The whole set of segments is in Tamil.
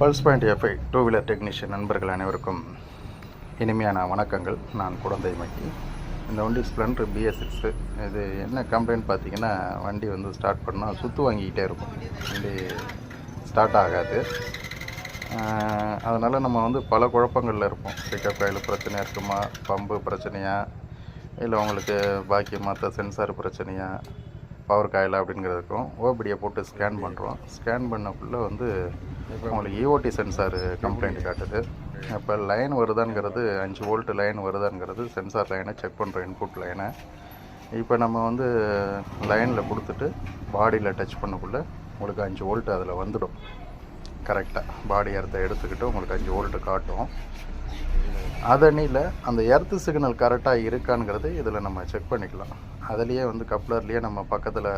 Pulse point FI two wheeler technician நண்பர்கள் அனைவருக்கும் இனிமையான வணக்கங்கள். நான் குழந்தை மக்கி இந்த வண்டி ஸ்ப்ளெண்டர் பிஎஸ் சிக்ஸு இது என்ன கம்ப்ளைண்ட் பார்த்தீங்கன்னா வண்டி வந்து ஸ்டார்ட் பண்ணால் சுற்று வாங்கிக்கிட்டே இருக்கும். வண்டி ஸ்டார்ட் ஆகாது. அதனால் நம்ம வந்து பல குழப்பங்களில் இருப்போம். பிக்கப் கையில் பிரச்சனையாக இருக்குமா? பம்பு பிரச்சனையா? இல்லை உங்களுக்கு பாக்கி மற்ற சென்சார் பிரச்சனையா? பவர் காயில் அப்படிங்கிறதுக்கும் ஓபிடியை போட்டு ஸ்கேன் பண்ணுறோம் ஸ்கேன் பண்ணக்குள்ளே வந்து உங்களுக்கு இஓடி சென்சார் கம்ப்ளைண்ட் காட்டுது. இப்போ லைன் வருதாங்கிறது அஞ்சு வோல்ட் லைன் வருதாங்கிறது சென்சார் லைனை செக் பண்ணுறோம் இன்புட் லைனை இப்போ நம்ம வந்து லைனில் கொடுத்துட்டு பாடியில் டச் பண்ணக்குள்ளே உங்களுக்கு அஞ்சு வோல்ட் அதில் வந்துடும். கரெக்டாக பாடி எர்த்தை எடுத்துக்கிட்டு உங்களுக்கு அஞ்சு வோல்ட்டு காட்டும். அதனியில் அந்த எர்த்து சிக்னல் கரெக்டாக இருக்காங்கிறது இதில் நம்ம செக் பண்ணிக்கலாம். அதுலேயே வந்து கப்ளர்லேயே நம்ம பக்கத்தில்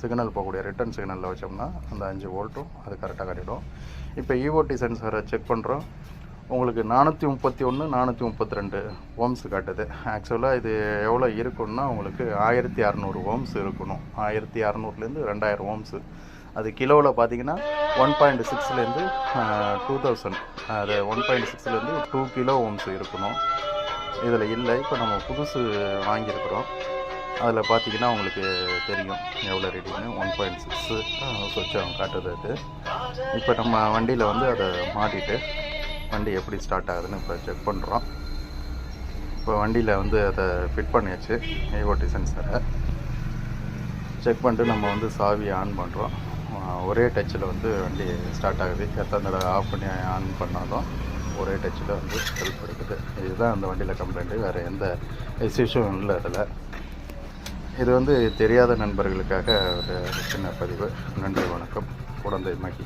சிக்னல் போகக்கூடிய ரிட்டர்ன் சிக்னலில் வச்சோம்னா அந்த அஞ்சு வோல்ட்டும் அது கரெக்டாக கட்டிடும். இப்போ இஓடி சென்சாரை செக் பண்ணுறோம் உங்களுக்கு நானூற்றி முப்பத்தி ஒன்று நானூற்றி முப்பத்தி ரெண்டு ஓம்ஸ் காட்டுது. ஆக்சுவலாக இது எவ்வளோ இருக்குன்னா உங்களுக்கு ஆயிரத்தி அறநூறு ஓம்ஸ் இருக்கணும். ஆயிரத்தி அறநூறுலேருந்து ரெண்டாயிரம் ஓம்ஸு அது கிலோவில் பார்த்தீங்கன்னா ஒன் பாயிண்ட் சிக்ஸ்லேருந்து டூ தௌசண்ட் அது ஒன் பாயிண்ட் சிக்ஸ்லேருந்து டூ கிலோ ஓம்ஸ் இருக்கணும். இதில் இல்லை இப்போ நம்ம புதுசு வாங்கியிருக்கிறோம். அதில் பார்த்தீங்கன்னா உங்களுக்கு தெரியும் எவ்வளோ ரேட்டிங்னு ஒன் பாயிண்ட் சிக்ஸு சொச்சம் காட்டுது அது. இப்போ நம்ம வண்டியில் வந்து அதை மாட்டிட்டு வண்டி எப்படி ஸ்டார்ட் ஆகுதுன்னு இப்போ செக் பண்ணுறோம் இப்போ வண்டியில் வந்து அதை ஃபிட் பண்ணியாச்சு ஏஓடி சென்சரை செக் பண்ணிட்டு நம்ம வந்து சாவியை ஆன் பண்ணுறோம் ஒரே டச்சில் வந்து வண்டி ஸ்டார்ட் ஆகுது. எத்தனை தடவை ஆஃப் பண்ணி ஆன் பண்ணாலும் ஒரே டச்சில் வந்து ஹெல்ப் எடுக்குது இதுதான் அந்த வண்டியில் கம்ப்ளைண்ட்டு வேறு எந்த இஷ்யூஸும் இல்லை அதில். இது வந்து தெரியாத நண்பர்களுக்காக ஒரு சின்ன பதிவு. நன்றி வணக்கம். குழந்தை மகி.